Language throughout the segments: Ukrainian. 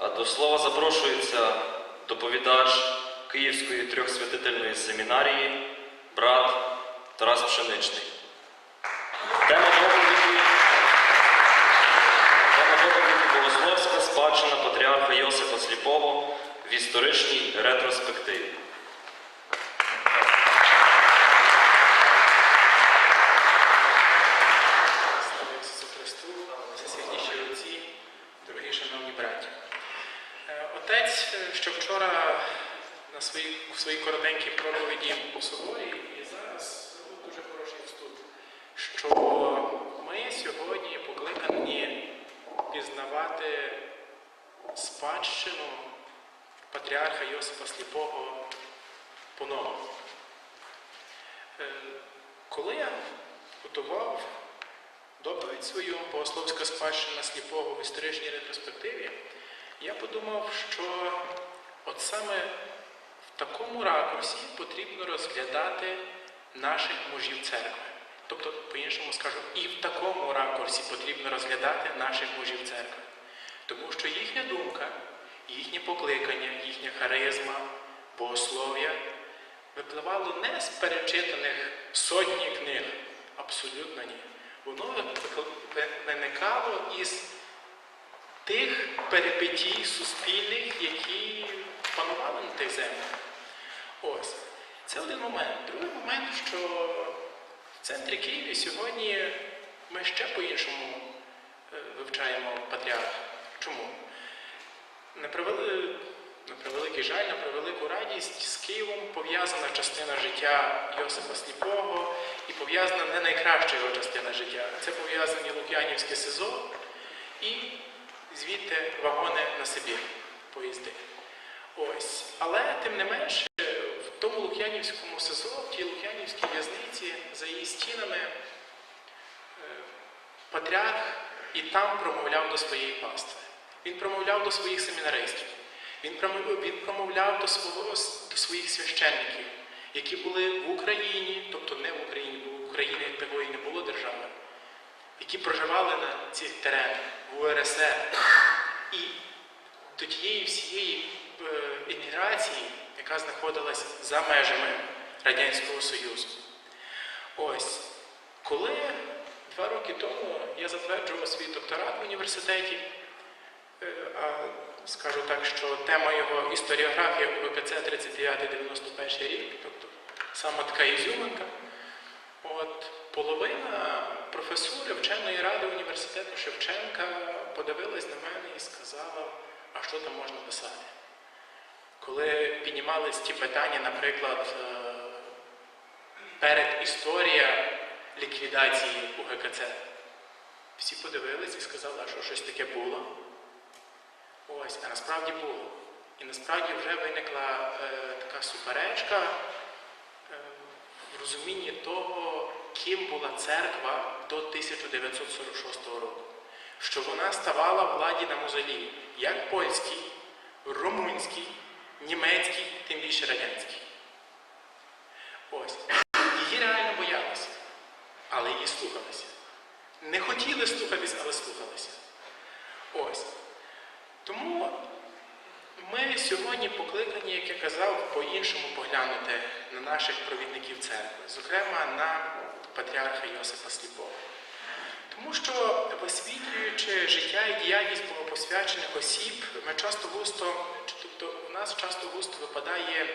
До слова запрошується доповідач Київської трьохсвятительної семінарії, брат Тарас Пшеничний. Тема доповіді Богословська спадщина патріарха Йосипа Сліпого в історичній ретроспективі. Слава Ісусу Христу, всесвятіші отці, дорогі шановні браті. Е, Отець, е, що вчора на своїй, у своїй коротенькій проповіді у соборі і зараз зробив дуже хороший вступ, що ми сьогодні покликані пізнавати спадщину патріарха Йосипа Сліпого по-новому. Е, Коли я готував доповідь свою богословська спадщина сліпого в історичній ретроспективі, я подумав, що от саме в такому ракурсі потрібно розглядати наших мужів церкви. Тобто, по-іншому скажу, і в такому ракурсі потрібно розглядати наших мужів церкви. Тому що їхня думка, їхнє покликання, їхня харизма, богослов'я випливало не з перечитаних сотні книг, абсолютно ні. Воно виникало із тих перипетій суспільних, які панували на тих землях. Ось. Це один момент. Другий момент, що в центрі Києві сьогодні ми ще по-іншому е, вивчаємо патріарха. Чому? На превели- на превеликий жаль, на превелику радість з Києвом пов'язана частина життя Йосипа Сліпого і пов'язана не найкраща його частина життя. Це пов'язані Лук'янівське СИЗО і звідти вагони на Сибір, поїзди. Ось. Але тим не менше, в тому Лук'янівському СИЗО, в тій Лук'янівській в'язниці, за її стінами, е, патріарх і там промовляв до своєї пастви. Він промовляв до своїх семінаристів. Він промовляв, до, свого, до своїх священників, які були в Україні, тобто не в Україні, бо в Україні як такої не було держави, які проживали на цих теренах в УРСР. І до тієї всієї еміграції, яка знаходилась за межами Радянського Союзу. Ось, коли два роки тому я затверджував свій докторат в університеті, а скажу так, що тема його історіографія УПКЦ 39-91 рік, тобто саме така ізюминка. От половина професури вченої ради університету Шевченка подивилась на мене і сказала, а що там можна писати? Коли піднімались ті питання, наприклад, е, перед історія ліквідації УГКЦ, всі подивились і сказали, що щось таке було. Ось, а насправді було. І насправді вже виникла е, така суперечка е, в розумінні того, ким була церква до 1946 року. Що вона ставала владі на мозолі, як польській, румунській, німецькій, тим більше радянській. Ось. Її реально боялися, але її слухалися. Не хотіли слухатись, але слухалися. Ось. Тому ми сьогодні покликані, як я казав, по-іншому поглянути на наших провідників церкви, зокрема на патріарха Йосипа Сліпого. Тому що, висвітлюючи життя і діяльність богопосвячених осіб, ми часто густо, тобто у нас часто густо випадає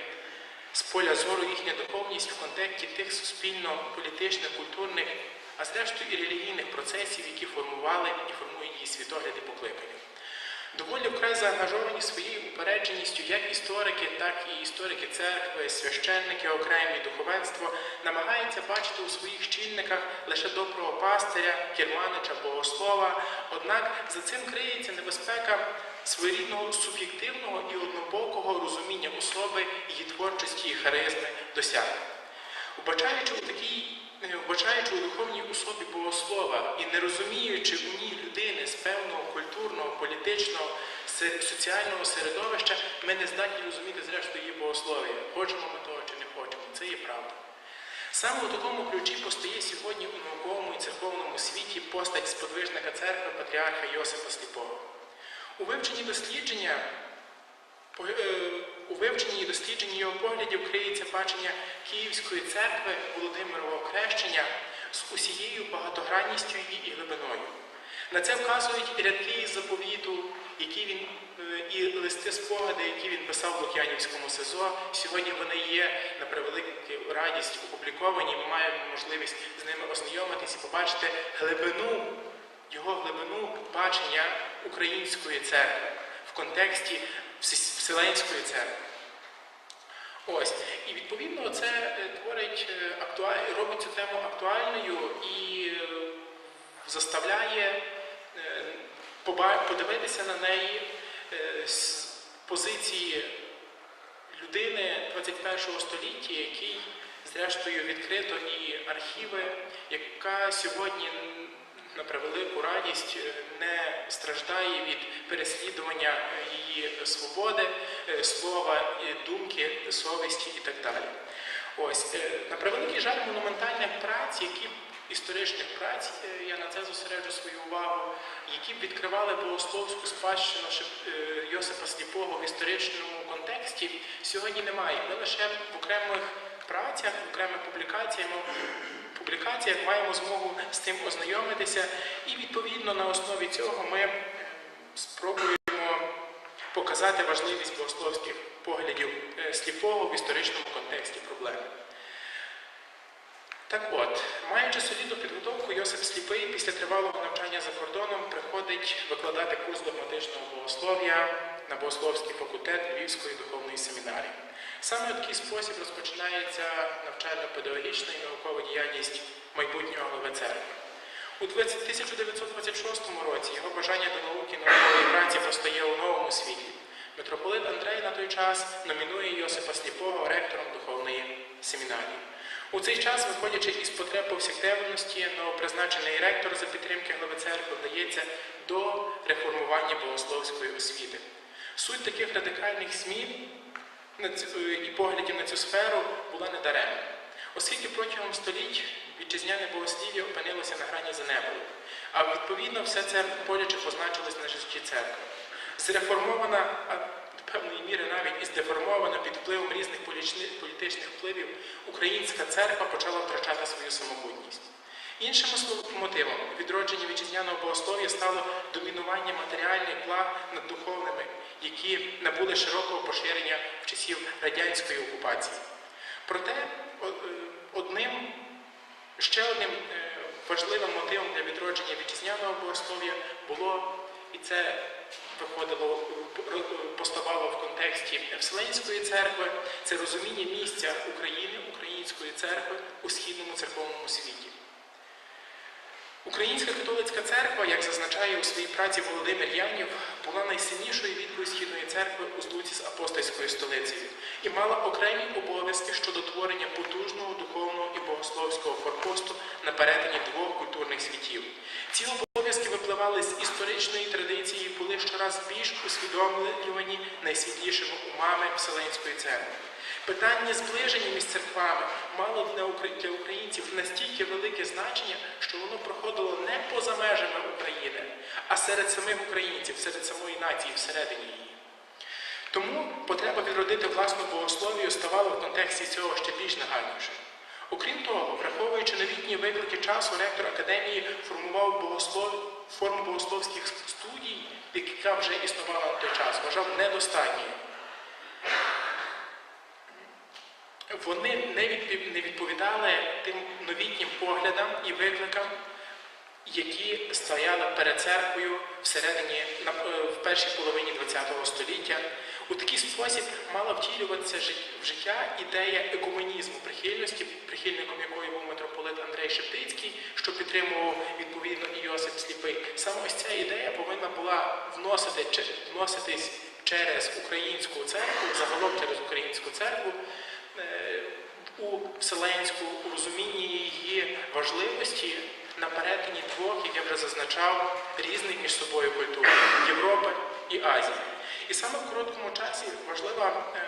з поля зору їхня духовність в контексті тих суспільно-політичних, культурних, а зрештою і релігійних процесів, які формували і формують її світогляди покликання. Доволі вкрай заангажовані своєю упередженістю як історики, так і історики церкви, священники, окремі духовенство намагаються бачити у своїх щільниках лише доброго пастиря, керманича, богослова. Однак за цим криється небезпека своєрідного суб'єктивного і однобокого розуміння особи, її творчості і харизми досягнень. Убачаючи у такій, е, вбачаючи у духовній особі богослова і не розуміючи у ній людини з певного культурного, політичного, соціального середовища, ми не здатні розуміти, зрештою, її богослов'я. Хочемо ми того чи не хочемо. Це є правда. Саме у такому ключі постає сьогодні у науковому і церковному світі постать сподвижника церкви патріарха Йосипа Сліпого. У вивченні дослідження е, у вивченні і дослідженні його поглядів криється бачення Київської церкви Володимирового хрещення з усією багатогранністю її і глибиною. На це вказують рядки заповіту, які він е, і листи спогади, які він писав в Лук'янівському СИЗО. Сьогодні вони є на превелику радість опубліковані. Ми маємо можливість з ними ознайомитись і побачити глибину, його глибину бачення української церкви в контексті Вселенської церкви. Ось. І відповідно це е, творить е, актуаль... робить цю тему актуальною і заставляє подивитися на неї е, з позиції людини 21 століття, який, зрештою, відкрито і архіви, яка сьогодні на превелику радість е, не страждає від переслідування її свободи, е, слова, думки, совісті і так далі. Ось на превеликий жаль монументальних праць, які історичних праць, е, я на це зосереджу свою увагу, які б відкривали богословську спадщину е, Йосипа Сліпого в історичному контексті, сьогодні немає. Ми лише в окремих працях, в окремих публікаціях, публікаціях маємо змогу з тим ознайомитися, і відповідно на основі цього ми спробуємо показати важливість богословських поглядів е, сліпого в історичному контексті проблеми. Так от, маючи солідну підготовку, Йосип Сліпий після тривалого навчання за кордоном приходить викладати курс догматичного богослов'я на богословський факультет Львівської духовної семінарії. Саме у такий спосіб розпочинається навчально-педагогічна і наукова діяльність майбутнього глави церкви. У 1926 році його бажання до науки наукової праці постає у новому світлі. Митрополит Андрей на той час номінує Йосипа Сліпого ректором духовної семінарії. У цей час, виходячи із потреб повсякденності, новопризначений ректор за підтримки глави церкви вдається до реформування богословської освіти. Суть таких радикальних змін е, і поглядів на цю сферу була недаремна, оскільки протягом століть вітчизняне богослів'я опинилося на грані занепаду, а відповідно все це боляче позначилось на житті церкви. Зреформована, міри здеформована під впливом різних політичних впливів, українська церква почала втрачати свою самобутність. Іншим мотивом відродження вітчизняного богослов'я стало домінування матеріальних благ над духовними, які набули широкого поширення в часів радянської окупації. Проте е, одним ще одним е, важливим мотивом для відродження вітчизняного богослов'я було, і це виходило, е, поставало в контексті Вселенської церкви, це розуміння місця України, української церкви у східному церковному світі. Українська католицька церква, як зазначає у своїй праці Володимир Янів, була найсильнішою відкою східної церкви у злуці з апостольською столицею і мала окремі обов'язки щодо творення потужного духовного богословського форпосту на перетині двох культурних світів. Ці обов'язки випливали з історичної традиції і були щораз більш усвідомлювані найсвітлішими умами Вселенської церкви. Питання зближення між церквами мало для українців настільки велике значення, що воно проходило не поза межами України, а серед самих українців, серед самої нації, всередині її. Тому потреба відродити власну богословію ставала в контексті цього ще більш нагальнішою. Окрім того, враховуючи новітні виклики часу, ректор академії формував богослов... форму богословських студій, яка вже існувала на той час, вважав недостатньою. Вони не відповідали тим новітнім поглядам і викликам, які стояли перед церквою всередині е, в першій половині ХХ століття. У такий спосіб мала втілюватися в життя ідея екуменізму, прихильності, прихильником якої був митрополит Андрей Шептицький, що підтримував відповідно і Йосип Сліпий. Саме ось ця ідея повинна була вносити, вноситись через українську церкву, загалом через українську церкву. е, у вселенську у розумінні її важливості на перетині двох, як я вже зазначав, різних між собою культур Європи і Азії. І саме в короткому часі важлива, е,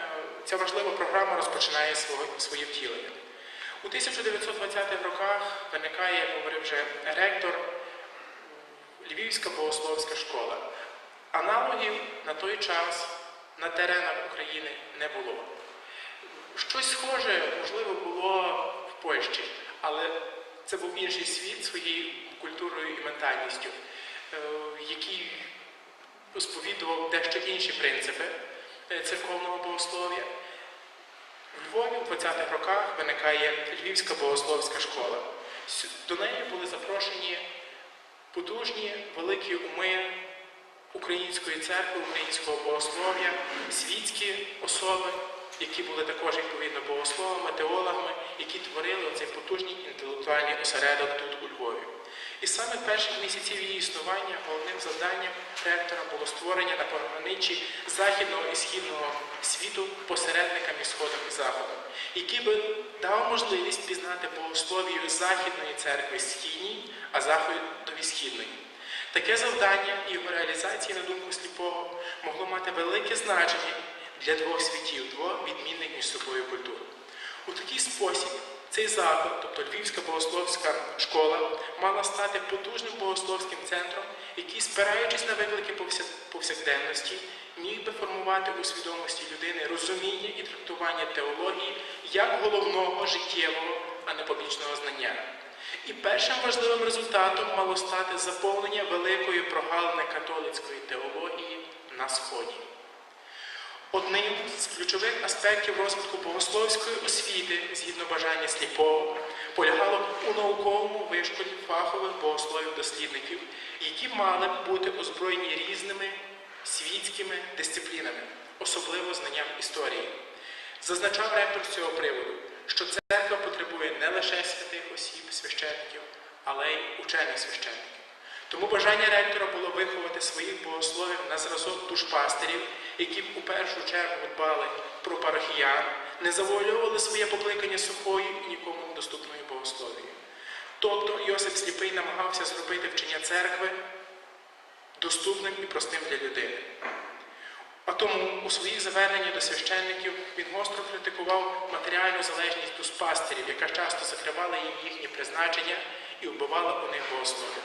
ця важлива програма розпочинає своє, втілення. У 1920-х роках виникає, як говорив вже ректор, Львівська богословська школа. Аналогів на той час на теренах України не було. Щось схоже, можливо, було в Польщі, але це був інший світ своєю культурою і ментальністю, е, який сповідував дещо інші принципи е, церковного богослов'я. У Львові в 20-х роках виникає Львівська богословська школа. До неї були запрошені потужні великі уми української церкви, українського богослов'я, світські особи, які були також відповідно богословами, теологами, які творили оцей потужний інтелектуальний осередок тут у Львові. І саме перших місяців її існування головним завданням ректора було створення на пограничі західного і східного світу посередника між сходом і заходом, який би дав можливість пізнати богословію західної церкви східній, а заходові східної. Таке завдання і його реалізації, на думку сліпого, могло мати велике значення для двох світів, двох відмінних між собою культур. У такий спосіб цей заклад, тобто Львівська богословська школа, мала стати потужним богословським центром, який, спираючись на виклики повсякденності, міг би формувати у свідомості людини розуміння і трактування теології як головного життєвого, а не побічного знання. І першим важливим результатом мало стати заповнення великої прогалини католицької теології на Сході. Одним з ключових аспектів розвитку богословської освіти, згідно бажання сліпого, полягало у науковому вишколі фахових богословів-дослідників, які мали б бути озброєні різними світськими дисциплінами, особливо знанням історії. Зазначав ректор з цього приводу, що церква потребує не лише святих осіб, священників, але й учених священників. Тому бажання ректора було виховати своїх богословів на зразок душпастерів, які б у першу чергу дбали про парахіян, не завуальовували своє покликання сухою і нікому недоступною богословією. Тобто Йосип Сліпий намагався зробити вчення церкви доступним і простим для людини. А тому у своїх зверненнях до священників він гостро критикував матеріальну залежність дуспастерів, яка часто закривала їм їхні призначення і вбивала у них богослов'я.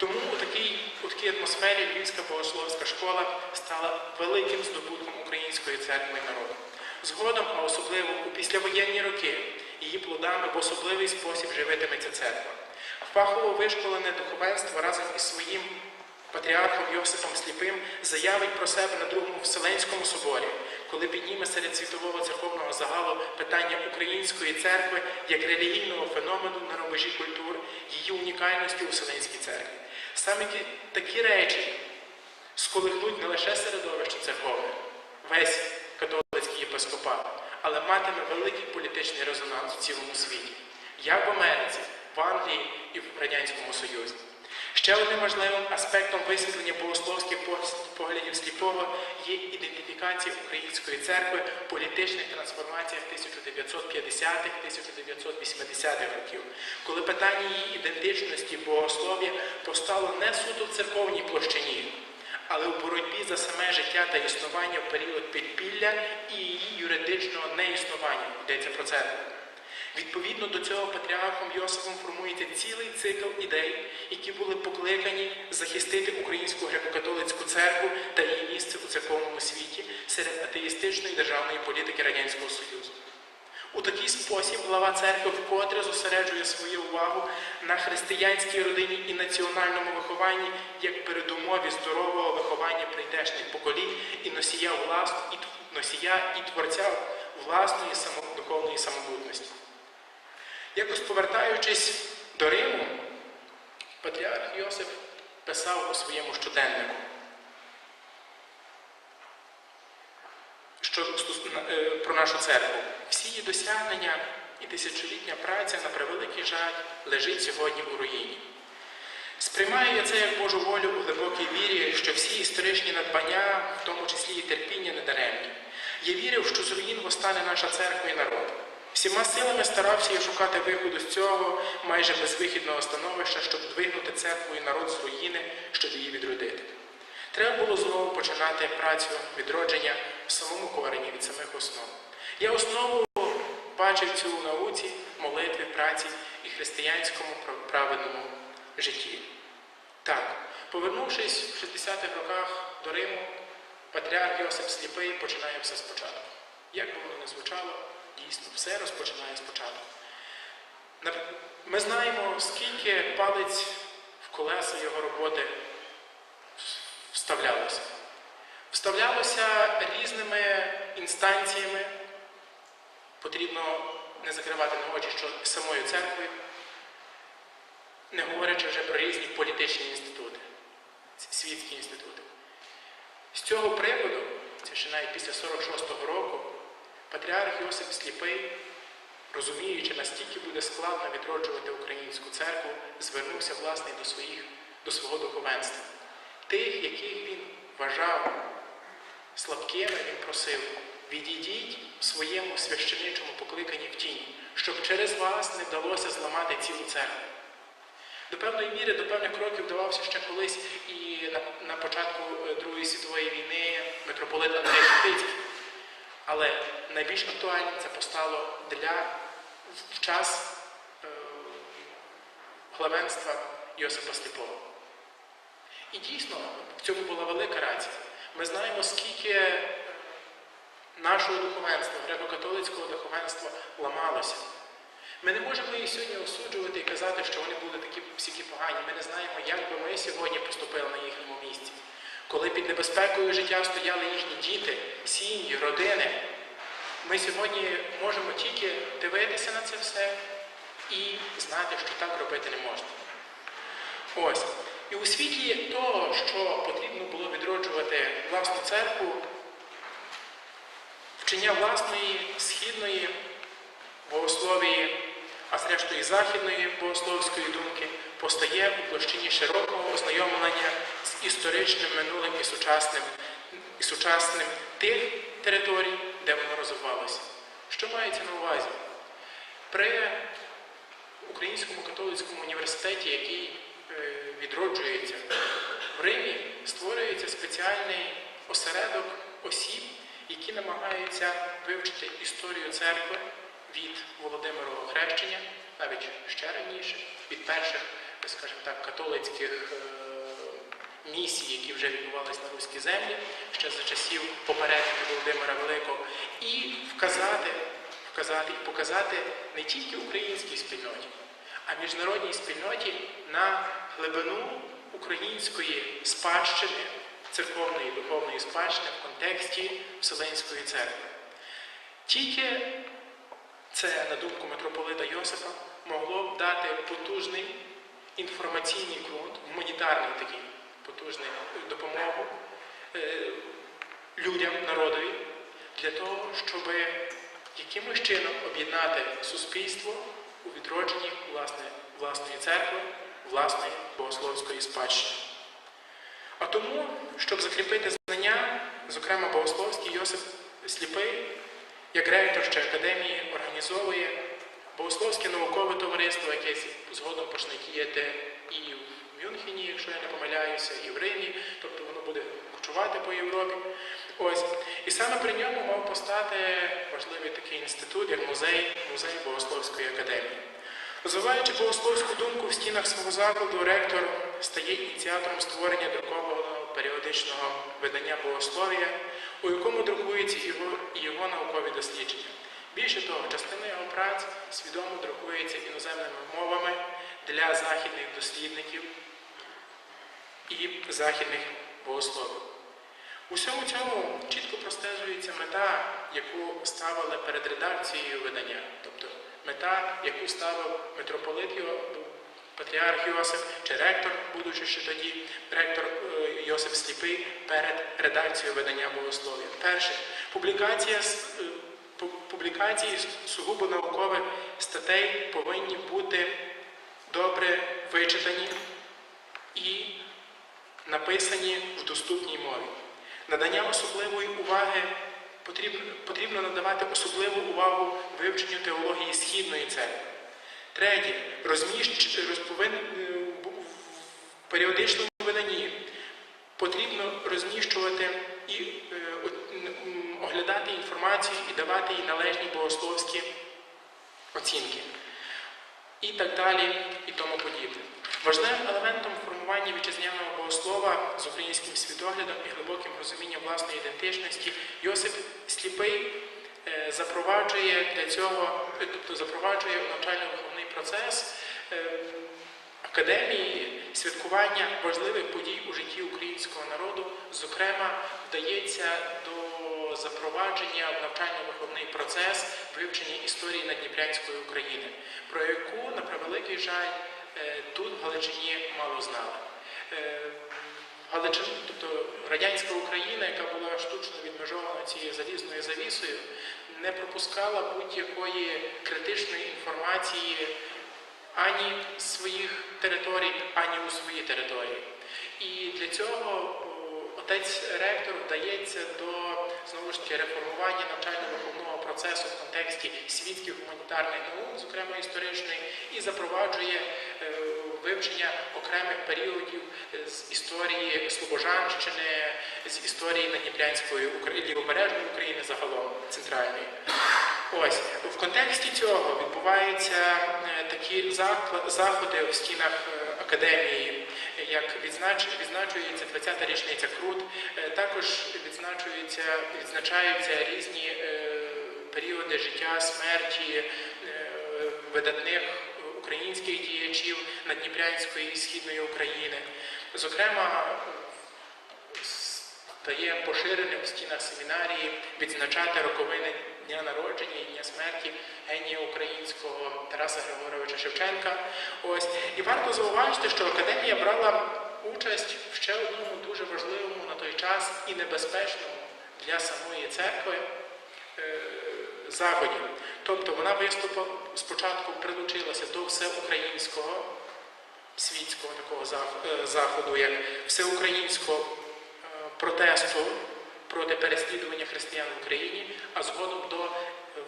Тому у такій, у такій атмосфері Львівська богословська школа стала великим здобутком української церкви і народу. Згодом, а особливо у післявоєнні роки, її плодами в особливий спосіб живитиметься церква. Фахово вишколене духовенство разом із своїм патріархом Йосипом Сліпим заявить про себе на Другому Вселенському соборі, коли підніме серед світового церковного загалу питання української церкви як релігійного феномену на рубежі культур, її унікальності у Вселенській церкві. Саме такі речі сколихнуть не лише середовище церковне, весь католицький єпископат, але матиме великий політичний резонанс у цілому світі, як в Америці, в Англії і в Радянському Союзі. Ще одним важливим аспектом висвітлення богословських поглядів сліпого є ідентифікація української церкви політичних трансформаціях 1950-1980-х років, коли питання її ідентичності богослов'я постало не суто в церковній площині, але в боротьбі за саме життя та існування в період підпілля і її юридичного неіснування йдеться про церкву. Відповідно до цього патріархом Йосифом формується цілий цикл ідей, які були покликані захистити українську греко-католицьку церкву та її місце у церковному світі серед атеїстичної державної політики Радянського Союзу. У такий спосіб глава церкви вкотре зосереджує свою увагу на християнській родині і національному вихованні як передумові здорового виховання прийдешніх поколінь і носія власну і носія і творця власної само- духовної самобутності. Якось повертаючись до Риму, патріарх Йосип писав у своєму щоденнику, що е, про нашу церкву. Всі її досягнення і тисячолітня праця, на превеликий жаль, лежить сьогодні у руїні. Сприймаю я це як Божу волю у глибокій вірі, що всі історичні надбання, в тому числі і терпіння, не даремні. Я вірив, що з руїн постане наша церква і народ. Всіма силами старався я шукати виходу з цього майже безвихідного становища, щоб двигнути церкву і народ з руїни, щоб її відродити. Треба було знову починати працю відродження в самому корені від самих основ. Я основу бачив цю науці, молитві, праці і християнському прав- праведному житті. Так, повернувшись в 60-х роках до Риму, патріарх Йосип Сліпий починає все спочатку. Як би воно не звучало, дійсно, все розпочинає спочатку. Ми знаємо, скільки палець в колеса його роботи вставлялося. Вставлялося різними інстанціями. Потрібно не закривати на очі, що самою церквою, не говорячи вже про різні політичні інститути, світські інститути. З цього приводу, це ще навіть після 46-го року, патріарх Йосип Сліпий, розуміючи, настільки буде складно відроджувати українську церкву, звернувся власне до, своїх, до свого духовенства. Тих, яких він вважав слабкими, він просив, відійдіть в своєму священичому покликанні в тіні, щоб через вас не вдалося зламати цілу церкву. До певної міри, до певних кроків вдавався ще колись і на, на початку е, Другої світової війни митрополит Андрей Шептицький. Але найбільш актуальним це постало для в- час е, главенства Йосипа Сліпого. І дійсно, в цьому була велика рація. Ми знаємо, скільки е, нашого духовенства, греко-католицького духовенства ламалося. Ми не можемо їх сьогодні осуджувати і казати, що вони були такі всікі погані. Ми не знаємо, як би ми сьогодні поступили на їхньому місці. Коли під небезпекою життя стояли їхні діти, сім'ї, родини, ми сьогодні можемо тільки дивитися на це все і знати, що так робити не можна. Ось. І у світлі того, що потрібно було відроджувати власну церкву, вчення власної східної богословії, а зрештою західної богословської думки, постає у площині широкого ознайомлення з історичним минулим і сучасним, і сучасним тих територій, де воно розвивалося. Що мається на увазі? При Українському католицькому університеті, який е, відроджується в Римі, створюється спеціальний осередок осіб, які намагаються вивчити історію церкви від Володимирового хрещення, навіть ще раніше, від перших, скажімо так, католицьких е, місій, які вже відбувалися на руській землі, ще за часів попередника Володимира Великого, і вказати, вказати показати не тільки українській спільноті, а міжнародній спільноті на глибину української спадщини, церковної і духовної спадщини в контексті Вселенської церкви. Тільки це, на думку митрополита Йосифа, могло б дати потужний інформаційний ґрунт, гуманітарний такий потужний допомогу е, людям, народові, для того, щоб якимось чином об'єднати суспільство у відродженні власне, власної церкви, власної богословської спадщини. А тому, щоб закріпити знання, зокрема богословський Йосип Сліпий, як ректор ще академії, організовує богословське наукове товариство, яке згодом почне діяти і в Мюнхені, якщо я не помиляюся, і в Римі, тобто воно буде кочувати по Європі. Ось. І саме при ньому мав постати важливий такий інститут, як музей, музей Богословської академії. Розвиваючи богословську думку в стінах свого закладу, ректор стає ініціатором створення друкованого періодичного видання богослов'я, у якому друкуються його, його наукові дослідження. Більше того, частина його праць свідомо друкується іноземними мовами для західних дослідників і західних богословів. У всьому цьому чітко простежується мета, яку ставили перед редакцією видання, тобто мета, яку ставив митрополит Йо- патріарх Йосиф чи ректор, будучи ще тоді, ректор е, Йосиф Сліпий перед редакцією видання богослов'я. Перше, публікація е, пу- публікації сугубо наукових статей повинні бути добре вичитані і написані в доступній мові. Надання особливої уваги потрібно надавати особливу увагу вивченню теології Східної церкви. Третє, розміщ, роз, повин, е, в періодичному виданні потрібно розміщувати і е, оглядати інформацію і давати їй належні богословські оцінки. І так далі, і тому подібне. Важливим елементом формування вітчизняного богослова з українським світоглядом і глибоким розумінням власної ідентичності Йосип Сліпий запроваджує для цього, е, тобто запроваджує в навчально-виховний процес е, академії святкування важливих подій у житті українського народу. Зокрема, вдається до запровадження в навчально-виховний процес вивчення історії Надніпрянської України, про яку, на превеликий жаль, е, тут в Галичині мало знали. Галичина, тобто радянська Україна, яка була штучно відмежована цією залізною завісою, не пропускала будь-якої критичної інформації ані з своїх територій, ані у свої території. І для цього отець ректор вдається до знову ж таки реформування навчально-виховного процесу в контексті світських гуманітарних наук, зокрема історичної, і запроваджує е, вивчення окремих періодів е, з історії Слобожанщини, з історії Надніпрянської України, лівобережної України загалом центральної. Ось в контексті цього відбуваються е, такі заходи в стінах е, академії, як відзнач, відзначується 20-та річниця Крут, також відзначуються, відзначаються різні періоди життя, смерті видатних українських діячів Надніпрянської і Східної України. Зокрема, стає поширеним в стінах семінарії відзначати роковини дня народження і дня смерті генія українського Тараса Григоровича Шевченка. Ось і варто зауважити, що академія брала участь в ще одному дуже важливому на той час і небезпечному для самої церкви е, заході. Тобто вона виступила спочатку прилучилася до всеукраїнського світського такого е, заходу, як всеукраїнського е, протесту проти переслідування християн в Україні, а згодом до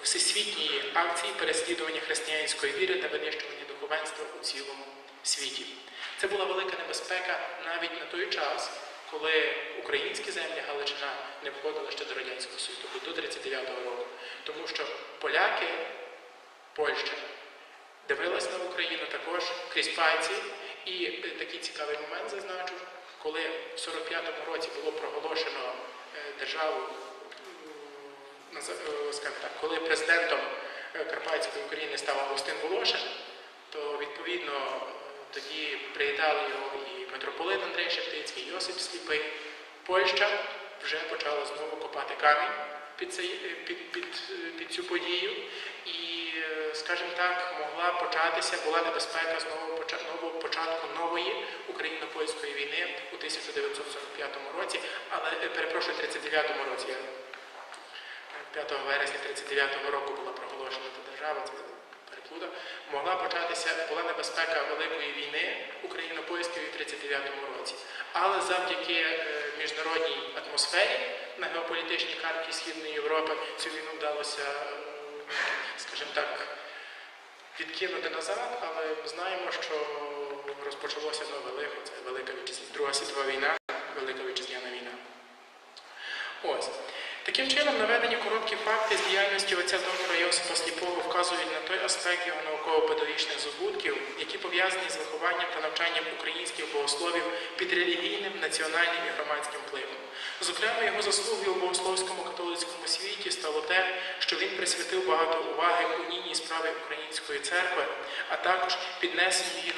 всесвітньої акції переслідування християнської віри та винищування духовенства у цілому світі. Це була велика небезпека навіть на той час, коли українські землі Галичина не входили ще до Радянського Союзу, до 39-го року. Тому що поляки, Польща дивилась на Україну також крізь пальці. І е, такий цікавий момент зазначу, коли в 45-му році було проголошено е, державу, е, скажімо так, коли президентом Карпатської України став Августин Волошин, то відповідно тоді приїдали його і митрополит Андрей Шептицький, і Йосип Сліпий. Польща вже почала знову копати камінь під, цей, під, під, е, під цю подію. І, скажімо так, могла початися, була небезпека знову нового початку нової україно-польської війни у 1945 році, але е, перепрошую, 39 році. Е, 5 вересня 39 року була проголошена держава, це переплуда. Могла початися, була небезпека Великої війни україно-польської в 39 році. Але завдяки е, міжнародній атмосфері на геополітичній карті Східної Європи цю війну вдалося, е, скажімо так, відкинути назад, але ми знаємо, що розпочалося нове лихо, це Велика Вітчизня, Друга світова війна, Велика Вітчизняна війна. Ось. Таким чином, наведені короткі факти з діяльності отця доктора Йосипа Сліпого вказують на той аспект його науково-педагогічних здобутків, які пов'язані з вихованням та навчанням українських богословів під релігійним, національним і громадським впливом. Зокрема, його заслугою у богословському католицькому світі стало те, що він присвятив багато уваги унійній справі української церкви, а також піднесенню її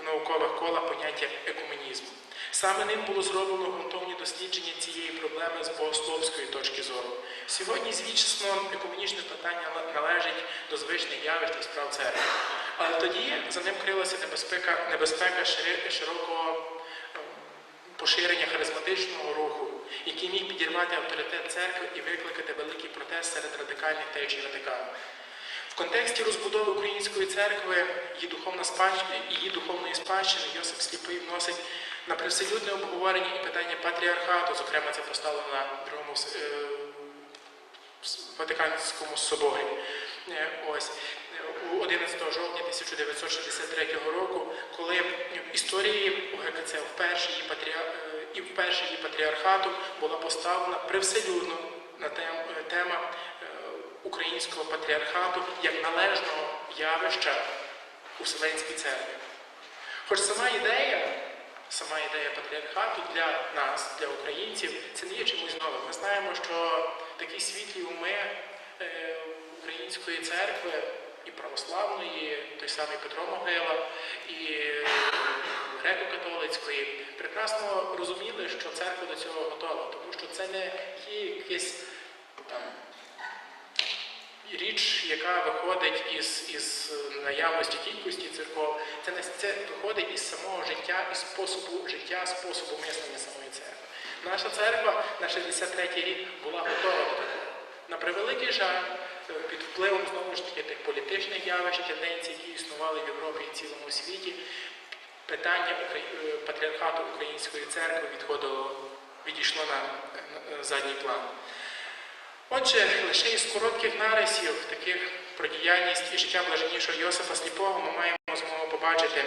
в наукових колах поняття екуменізму. Саме ним було зроблено ґрунтовні дослідження цієї проблеми з богословської точки зору. Сьогодні, звісно, екуменічне питання належить до звичних явищ і справ церкви. Але тоді за ним крилася небезпека, небезпека широкого е, поширення харизматичного руху, який міг підірвати авторитет церкви і викликати великий протест серед радикальних течій Ватикану. Контексті розбудови української церкви її, духовна спадщина, її духовної спадщини Йосип Сліпий вносить на привселюдне обговорення і питання патріархату, зокрема це поставлено на другому е, Ватиканському соборі. Е, Ось е, у 11 жовтня 1963 року, коли в історії УГКЦ вперше її патріар... е, і вперше її патріархату була поставлена привселюдно на тем... тема українського патріархату як належного явища у Вселенській церкві. Хоч сама ідея, сама ідея патріархату для нас, для українців, це не є чимось новим. Ми знаємо, що такі світлі уми е, української церкви і православної, той самий Петро Могила, і греко-католицької, прекрасно розуміли, що церква до цього готова, тому що це не є якесь там річ, яка виходить із, із наявності кількості церков, це, це виходить із самого життя, із способу життя, способу мислення самої церкви. Наша церква на 63-й рік була готова до такого. На превеликий жаль, е, під впливом знову ж таки тих політичних явищ, тенденцій, які існували в Європі і цілому світі, питання е, патріархату Української церкви відходило, відійшло на, на задній план. Отже, лише із коротких нарисів, таких про діяльність і життя блаженнішого Йосипа Сліпого, ми маємо змогу побачити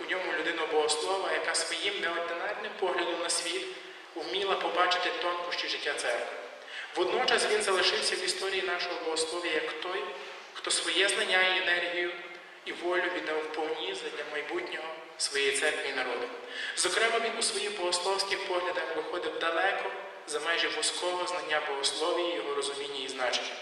у ньому людину богослова, яка своїм неординарним поглядом на світ вміла побачити тонкощі життя церкви. Водночас він залишився в історії нашого богослов'я як той, хто своє знання і енергію і волю віддав повні для майбутнього своєї церкви і народу. Зокрема, він у своїх богословських поглядах виходив далеко за межі вузького знання богослов'я, його розуміння і значення.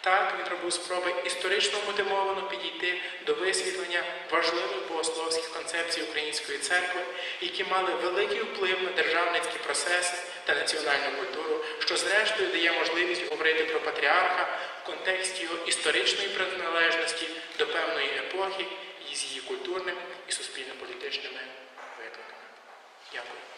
Так, він робив спроби історично мотивовано підійти до висвітлення важливих богословських концепцій української церкви, які мали великий вплив на державницькі процеси та національну культуру, що зрештою дає можливість говорити про патріарха в контексті його історичної приналежності до певної епохи і з її культурним і суспільно-політичними викликами. Дякую.